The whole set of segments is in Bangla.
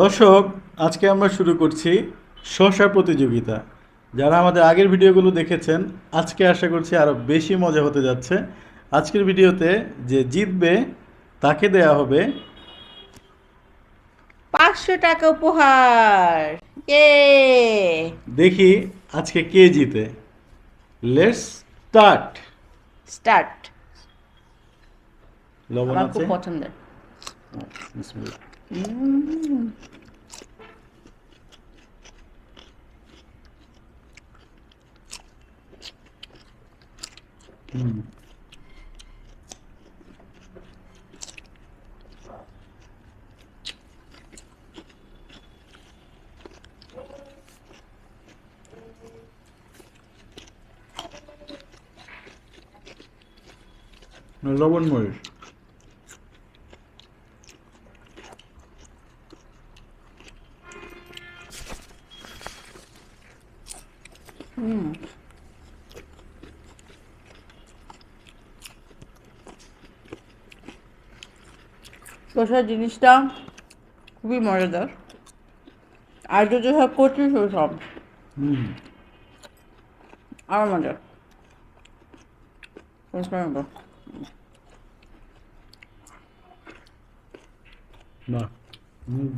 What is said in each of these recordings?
দর্শক আজকে আমরা শুরু করছি শশা প্রতিযোগিতা। যারা আমাদের আগের ভিডিওগুলো দেখেছেন আজকে আশা করছি আরও বেশি মজা হতে যাচ্ছে। আজকের ভিডিওতে যে জিতবে তাকে দেয়া হবে পাঁচশো টাকা উপহার। এ দেখি আজকে কে জিতে। লেটস স্টার্ট স্টার্ট লবণ আমার আছে? খুব পছন্দের বিসমিল্লাহ। হুম লবণ মরিচ শসার জিনিসটা খুবই মজাদার। আর যদি সব কচি সব। হুম। আরও মজার শসা। না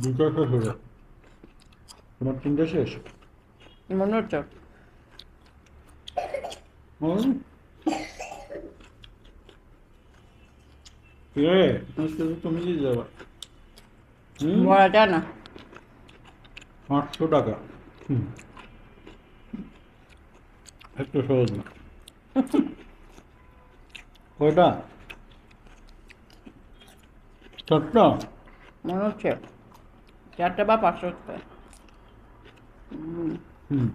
দুটো শেষ তোমার তিনটে শেষ? মনে হচ্ছে। হুম। তুমি দিয়ে যাবা। হুম? বলা না। আটশো টাকা। হুম। একটু সহজ না। কয়টা? চারটা? মনে হচ্ছে। চারটা বা পাঁচশো টাকা। হুম।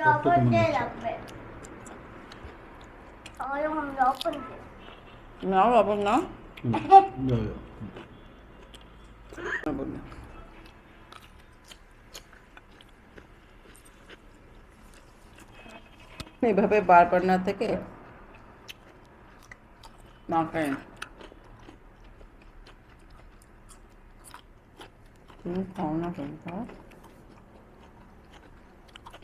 আমার লবণ দিয়ে লাগবে আমার যখন লবণ দিয়ে নাও লবণ নাও হুম, দাও, দাও। লবণ নাও। এইভাবে বারবার না থেকে মাখায় তুমি খাও না তুমি খাও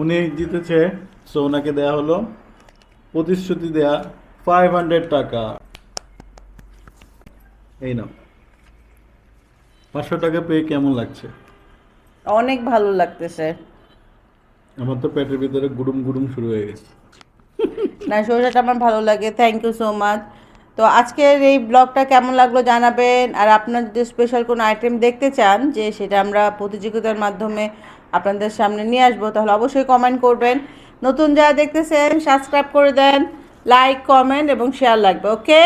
উনি জিতেছে সো ওনাকে দেয়া হলো প্রতিশ্রুতি দেয়া ফাইভ হান্ড্রেড টাকা। এই নাও। পাঁচশো টাকা পেয়ে কেমন লাগছে? অনেক ভালো লাগতেছে। আমার তো পেটের ভিতরে গুডুম গুডুম শুরু হয়ে গেছে। না শসাটা আমার ভালো লাগে। থ্যাংক ইউ সো মাচ তো আজকের এই ব্লগটা কেমন লাগল জানাবেন? আর আপনার যদি স্পেশাল কোনো আইটেম দেখতে চান যে সেটা আমরা প্রতিযোগিতার মাধ্যমে আপনাদের সামনে নিয়ে আসব তাহলে অবশ্যই কমেন্ট করবেন। নতুন যারা দেখতেছেন সাবস্ক্রাইব করে দেন লাইক কমেন্ট এবং শেয়ার লাগবে ওকে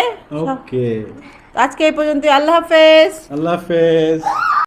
ওকে আজকে এই পর্যন্ত আল্লাহ হাফেজ। আল্লাহ হাফেজ।